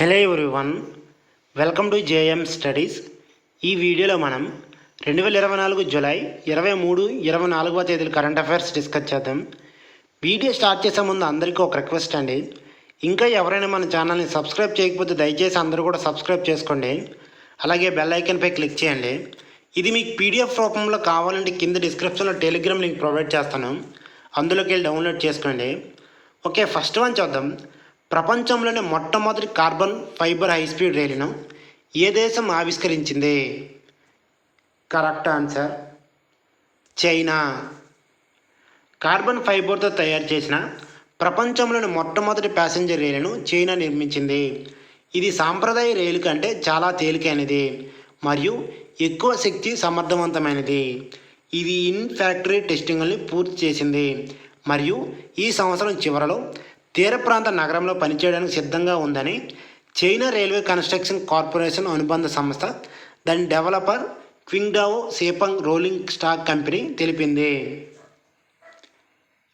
Hello everyone welcome to JM studies. ఈ వీడియోలో మనం రెండు వేల ఇరవై నాలుగు జూలై ఇరవై మూడు ఇరవై నాలుగవ తేదీల కరెంట్ అఫైర్స్ డిస్కస్ చేద్దాం. వీడియో స్టార్ట్ చేసే ముందు అందరికీ ఒక రిక్వెస్ట్ అండి. ఇంకా ఎవరైనా మన ఛానల్ని సబ్స్క్రైబ్ చేయకపోతే దయచేసి అందరూ కూడా సబ్స్క్రైబ్ చేసుకోండి. అలాగే బెల్ ఐకన్పై క్లిక్ చేయండి. ఇది మీకు పీడిఎఫ్ రూపంలో కావాలంటే కింద డిస్క్రిప్షన్లో టెలిగ్రామ్ లింక్ ప్రొవైడ్ చేస్తాను. అందులోకి వెళ్ళి డౌన్లోడ్ చేసుకోండి. ఓకే ఫస్ట్ వన్ చూద్దాం. ప్రపంచంలోనే మొట్టమొదటి కార్బన్ ఫైబర్ హై స్పీడ్ రైలును ఏ దేశం ఆవిష్కరించింది? Correct answer China. కార్బన్ ఫైబర్తో తయారు చేసిన ప్రపంచంలోని మొట్టమొదటి ప్యాసింజర్ రైలును చైనా నిర్మించింది. ఇది సాంప్రదాయ రైలు కంటే చాలా తేలికైనది మరియు ఎక్కువ శక్తి సమర్థవంతమైనది. ఇది ఇన్ ఫ్యాక్టరీ టెస్టింగ్ని పూర్తి చేసింది మరియు ఈ సంవత్సరం చివరలో తీర ప్రాంత నగరంలో పనిచేయడానికి సిద్ధంగా ఉందని చైనా రైల్వే కన్స్ట్రక్షన్ కార్పొరేషన్ అనుబంధ సంస్థ దాని developer Qingdao సేపంగ్ rolling stock company తెలిపింది.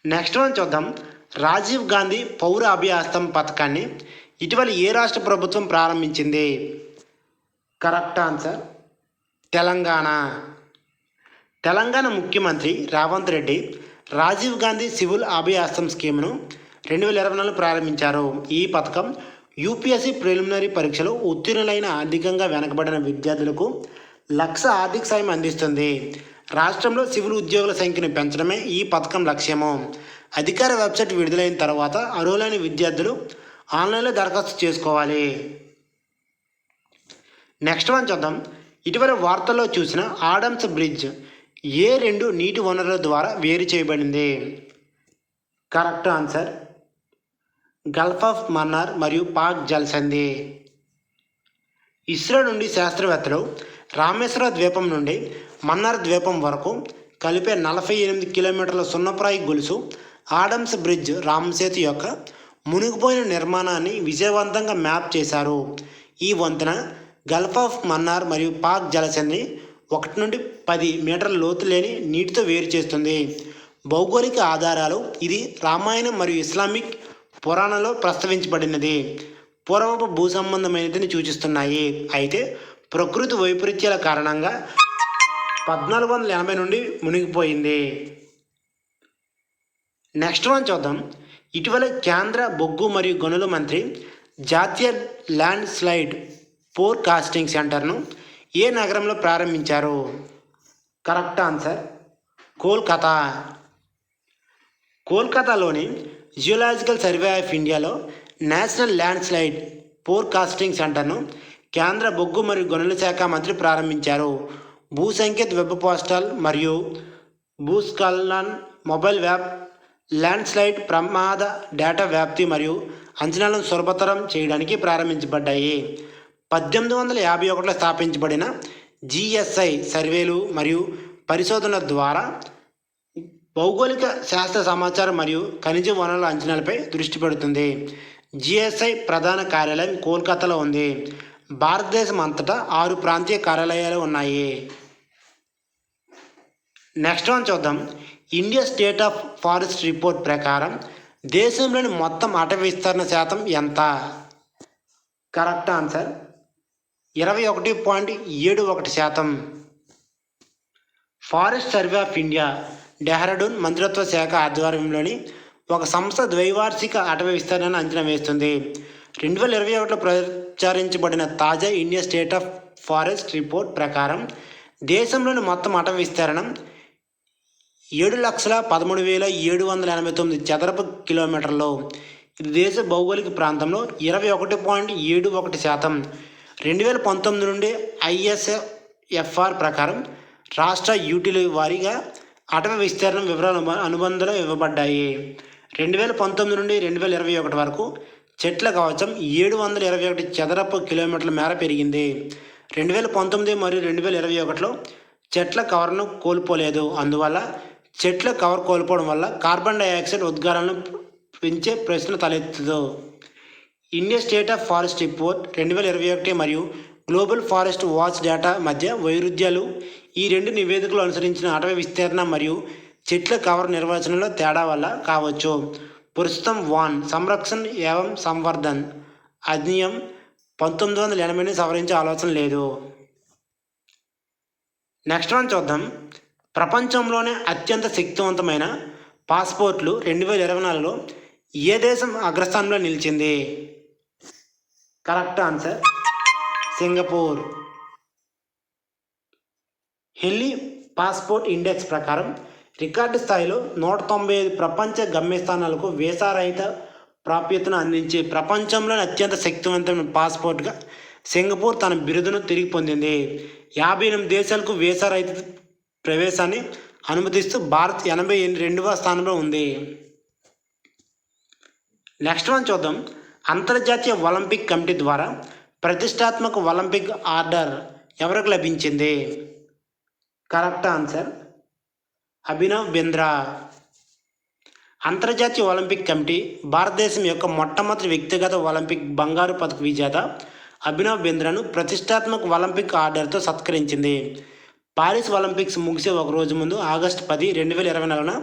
నెక్స్ట్ వన్ చూద్దాం. రాజీవ్ గాంధీ పౌర అభ్యాస్తం పథకాన్ని ఇటీవల ఏ రాష్ట్ర ప్రభుత్వం ప్రారంభించింది? Correct answer Telangana. తెలంగాణ ముఖ్యమంత్రి రేవంత్ రెడ్డి రాజీవ్ గాంధీ సివిల్ అభయాస్తం స్కీమ్ను రెండు వేల ఇరవై నాలుగు ప్రారంభించారు. ఈ పథకం యూపీఎస్సీ ప్రిలిమినరీ పరీక్షలో ఉత్తీర్ణులైన ఆర్థికంగా వెనకబడిన విద్యార్థులకు లక్ష ఆర్థిక సాయం అందిస్తుంది. రాష్ట్రంలో సివిల్ ఉద్యోగుల సంఖ్యను పెంచడమే ఈ పథకం లక్ష్యము. అధికార వెబ్సైట్ విడుదలైన తర్వాత అర్హులైన విద్యార్థులు ఆన్లైన్లో దరఖాస్తు చేసుకోవాలి. నెక్స్ట్ వన్ చూద్దాం. ఇటీవల వార్తల్లో చూసిన ఆడమ్స్ బ్రిడ్జ్ ఏ రెండు నీటి వనరుల ద్వారా వేరు చేయబడింది. Correct answer gulf of Mannar మరియు పాక్ జల్సంధి ఇస్రో నుండి శాస్త్రవేత్తలు రామేశ్వర ద్వీపం నుండి మన్నార్ ద్వీపం వరకు కలిపే నలభై ఎనిమిది కిలోమీటర్ల సున్నప్రాయి గొలుసు ఆడమ్స్ బ్రిడ్జ్ రామసేతు యొక్క మునిగిపోయిన నిర్మాణాన్ని విజయవంతంగా మ్యాప్ చేశారు. ఈ వంతెన గల్ఫ్ ఆఫ్ మన్నార్ మరియు పాక్ జలసంధి ఒకటి నుండి పది మీటర్ల లోతు లేని నీటితో వేరు చేస్తుంది. భౌగోళిక ఆధారాలు ఇది రామాయణం మరియు ఇస్లామిక్ పురాణంలో ప్రస్తావించబడినది. పూర్వపు భూ సంబంధమైనదని సూచిస్తున్నాయి. అయితే ప్రకృతి వైపరీత్యాల కారణంగా పద్నాలుగు వందల ఎనభై నుండి మునిగిపోయింది. నెక్స్ట్ వన్ చూద్దాం. ఇటీవల కేంద్ర బొగ్గు మరియు గనుల మంత్రి జాతీయ ల్యాండ్ స్లైడ్ ఫోర్కాస్టింగ్ సెంటర్ను ఏ నగరంలో ప్రారంభించారు? Correct answer Kolkata. కోల్కతాలోని జియోలాజికల్ సర్వే ఆఫ్ ఇండియాలో నేషనల్ ల్యాండ్ స్లైడ్ ఫోర్కాస్టింగ్ సెంటర్ను కేంద్ర బొగ్గు మరియు గనుల శాఖ మంత్రి ప్రారంభించారు. భూ సంకేత్ వెబ్ పోస్టల్ మరియు భూస్కలన్ మొబైల్ వ్యాప్ ల్యాండ్ స్లైడ్ ప్రమాద డేటా వ్యాప్తి మరియు అంచనాలను సులభతరం చేయడానికి ప్రారంభించబడ్డాయి. పద్దెనిమిది వందల యాభై ఒకటిలో స్థాపించబడిన జిఎస్ఐ సర్వేలు మరియు పరిశోధనల ద్వారా భౌగోళిక శాస్త్ర సమాచారం మరియు ఖనిజ వనరుల అంచనాలపై దృష్టి పెడుతుంది. జిఎస్ఐ ప్రధాన కార్యాలయం కోల్కతాలో ఉంది. భారతదేశం అంతటా ఆరు ప్రాంతీయ కార్యాలయాలు ఉన్నాయి. నెక్స్ట్ వన్ చూద్దాం. India state of forest report ప్రకారం దేశంలోని మొత్తం అటవీ విస్తరణ శాతం ఎంత? కరెక్ట్ ఆన్సర్ ఇరవై ఒకటి పాయింట్ ఏడు ఒకటి శాతం. Forest survey of India Dehradun మంత్రిత్వ శాఖ ఆధ్వర్యంలోని ఒక సంస్థ ద్వైవార్షిక అటవీ విస్తరణను అంచనా వేస్తుంది. రెండు వేల ఇరవై ఒకటిలో ప్రచారించబడిన తాజా India state of forest report ప్రకారం దేశంలోని మొత్తం అటవీ విస్తరణం ఏడు లక్షల పదమూడు వేల ఏడు వందల ఎనభై తొమ్మిది చదరపు కిలోమీటర్లు. ఇది దేశ భౌగోళిక ప్రాంతంలో ఇరవై ఒకటి పాయింట్ ఏడు ఒకటి శాతం. రెండు వేల పంతొమ్మిది నుండి ఐఎస్ఎఫ్ఆర్ ప్రకారం రాష్ట్ర యూటీల వారీగా అటవీ విస్తీర్ణం వివరాలు అను- ఇవ్వబడ్డాయి. రెండు వేల పంతొమ్మిది నుండి రెండు వేల ఇరవై ఒకటి వరకు చెట్ల కవచం ఏడు వందల ఇరవై ఒకటి చదరపు కిలోమీటర్ల మేర పెరిగింది. రెండు వేల పంతొమ్మిది మరియు రెండు వేల ఇరవై ఒకటిలో చెట్ల కవర్ను కోల్పోలేదు. అందువల్ల చెట్ల కవర్ కోల్పోవడం వల్ల కార్బన్ డైఆక్సైడ్ ఉద్గారాలను పెంచే ప్రశ్న తలెత్తదు India state of forest report రెండు వేల ఇరవై ఒకటి మరియు గ్లోబల్ ఫారెస్ట్ వాచ్ డేటా మధ్య వైరుధ్యాలు ఈ రెండు నివేదికలు అనుసరించిన అటవీ విస్తీర్ణ మరియు చెట్ల కవర్ నిర్వచనంలో తేడా వల్ల కావచ్చు. ప్రస్తుతం వాన్ సంరక్షణ ఏవం సంవర్ధన్ అధినియం పంతొమ్మిది వందల ఎనభైని సవరించే ఆలోచన లేదు. నెక్స్ట్ వన్ చూద్దాం. ప్రపంచంలోనే అత్యంత శక్తివంతమైన పాస్పోర్ట్లు రెండు వేల ఇరవై నాలుగులో ఏ దేశం అగ్రస్థానంలో నిలిచింది? Correct answer Singapore. Henley passport index record record స్థాయిలో నూట తొంభై ఐదు ప్రపంచ గమ్యస్థానాలకు వీసా రహిత ప్రాప్యతను అందించే ప్రపంచంలోని అత్యంత శక్తివంతమైన పాస్పోర్ట్గా సింగపూర్ తన బిరుదును తిరిగి పొందింది. యాభై ఎనిమిది దేశాలకు వీసా రహిత ప్రవేశాన్ని అనుమతిస్తూ భారత్ ఎనభై రెండవ స్థానంలో ఉంది. నెక్స్ట్ వన్ చూద్దాం. అంతర్జాతీయ ఒలింపిక్ కమిటీ ద్వారా ప్రతిష్టాత్మక ఒలింపిక్ ఆర్డర్ ఎవరికి లభించింది? Correct answer. అభినవ్ బింద్రా. అంతర్జాతీయ ఒలింపిక్ కమిటీ భారతదేశం యొక్క మొట్టమొదటి వ్యక్తిగత ఒలింపిక్ బంగారు పథక విజేత అభినవ్ బింద్రాను ప్రతిష్టాత్మక ఒలింపిక్ ఆర్డర్తో సత్కరించింది. పారిస్ ఒలింపిక్స్ ముగిసే ఒక రోజు ముందు ఆగస్టు పది రెండు వేల ఇరవై నాలుగున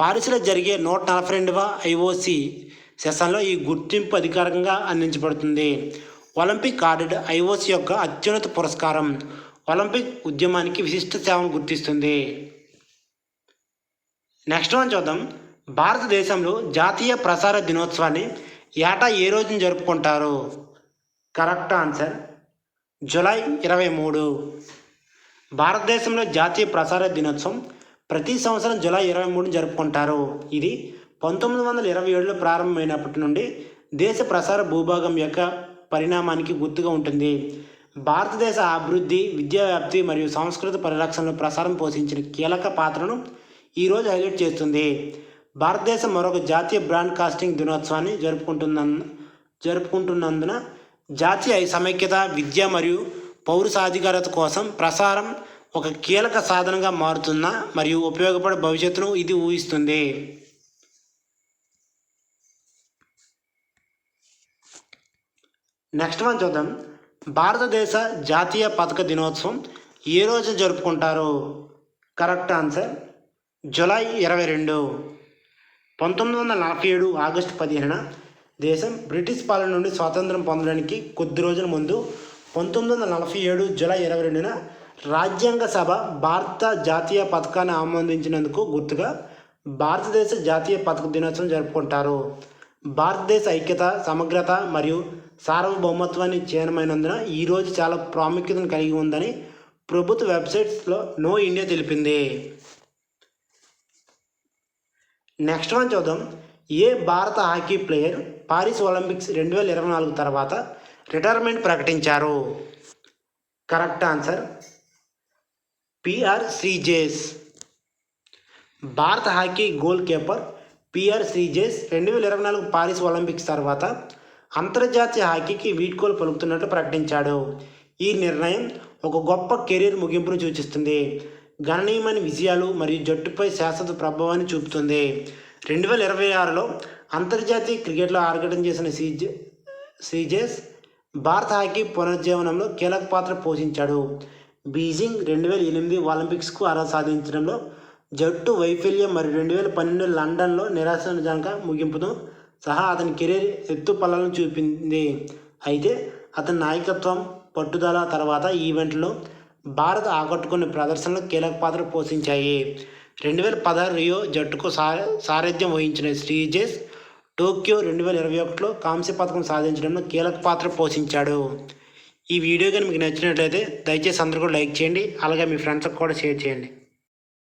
పారిస్లో జరిగే నూట నలభై రెండవ ఐఓసి సెషన్లో ఈ గుర్తింపు అధికారికంగా అందించబడుతుంది. ఒలింపిక్ ఆర్డర్ ఐఓసి యొక్క అత్యున్నత పురస్కారం. ఒలింపిక్ ఉద్యమానికి విశిష్ట సేవను గుర్తిస్తుంది. నెక్స్ట్ మనం చూద్దాం. భారతదేశంలో జాతీయ ప్రసార దినోత్సవాన్ని ఏటా ఏ రోజున జరుపుకుంటారు? కరెక్ట్ ఆన్సర్ జూలై ఇరవై మూడు. భారతదేశంలో జాతీయ ప్రసార దినోత్సవం ప్రతి సంవత్సరం జూలై ఇరవై మూడున జరుపుకుంటారు. ఇది పంతొమ్మిది వందల ఇరవై ఏడులో ప్రారంభమైనప్పటి నుండి దేశ ప్రసార భూభాగం యొక్క పరిణామానికి గుర్తుగా ఉంటుంది. భారతదేశ అభివృద్ధి విద్యావ్యాప్తి మరియు సంస్కృత పరిరక్షణలో ప్రసారం పోషించిన కీలక పాత్రను ఈరోజు హైలైట్ చేస్తుంది. భారతదేశం మరొక జాతీయ బ్రాడ్కాస్టింగ్ దినోత్సవాన్ని జరుపుకుంటున్న జరుపుకుంటున్నందున జాతీయ సమైక్యత విద్య మరియు పౌర సాధికారత కోసం ప్రసారం ఒక కీలక సాధనంగా మారుతున్న మరియు ఉపయోగపడే భవిష్యత్తును ఇది ఊహిస్తుంది. నెక్స్ట్ వన్ చూద్దాం. భారతదేశ జాతీయ పథక దినోత్సవం ఏ రోజు జరుపుకుంటారు? కరెక్ట్ ఆన్సర్ జులై ఇరవై రెండు. పంతొమ్మిది వందల నలభై ఏడు ఆగస్టు పదిహేనున దేశం బ్రిటిష్ పాలన నుండి స్వాతంత్రం పొందడానికి కొద్ది రోజుల ముందు పంతొమ్మిది వందల నలభై ఏడు జూలై ఇరవై రెండున రాజ్యాంగ సభ భారత జాతీయ పథకాన్ని ఆమోదించినందుకు గుర్తుగా భారతదేశ జాతీయ పథక దినోత్సవం జరుపుకుంటారు. భారతదేశ ఐక్యత సమగ్రత మరియు సార్వభౌమత్వాన్ని చేరమైనందున ఈరోజు చాలా ప్రాముఖ్యతను కలిగి ఉందని ప్రభుత్వ వెబ్సైట్స్లో నో ఇండియా తెలిపింది. నెక్స్ట్ వన్ చూద్దాం ఏ భారత హాకీ ప్లేయర్ పారిస్ ఒలింపిక్స్ రెండు వేల ఇరవై నాలుగు తర్వాత రిటైర్మెంట్ ప్రకటించారు? Correct answer P R Sreejesh. భారత hockey goalkeeper P R Sreejesh రెండు వేల ఇరవై నాలుగు పారిస్ ఒలింపిక్స్ తర్వాత అంతర్జాతీయ హాకీకి వీడ్కోలు పలుకుతున్నట్టు ప్రకటించాడు. ఈ నిర్ణయం ఒక గొప్ప కెరీర్ ముగింపును సూచిస్తుంది. గణనీయమైన విజయాలు మరియు జట్టుపై శాశ్వత ప్రభావాన్ని చూపుతుంది. రెండు వేల ఇరవై ఆరులో అంతర్జాతీయ క్రికెట్లో ఆర్గటం చేసిన సీజే సీజేస్ భారత హాకీ పునరుజ్జీవనంలో కీలక పాత్ర పోషించాడు. బీజింగ్ రెండు వేల ఎనిమిది ఒలింపిక్స్కు అర్హత సాధించడంలో జట్టు వైఫల్యం మరియు రెండు వేల పన్నెండు లండన్లో నిరాశజనక ముగింపుతో సహా అతని కెరీర్ ఎత్తుపల్లను చూపింది. అయితే అతని నాయకత్వం పట్టుదల తర్వాత ఈవెంట్లో భారత్ ఆకట్టుకునే ప్రదర్శనలో కీలక పాత్ర పోషించాయి. రెండు వేల పదహారు రియో జట్టుకు సారథ్యం వహించిన శ్రీజేష్ టోక్యో రెండు వేల ఇరవై ఒకటిలో కాంస్య పథకం సాధించడంలో కీలక పాత్ర పోషించాడు. ఈ వీడియో కానీ మీకు నచ్చినట్లయితే దయచేసి అందరూ కూడా లైక్ చేయండి. అలాగే మీ ఫ్రెండ్స్కి కూడా షేర్ చేయండి.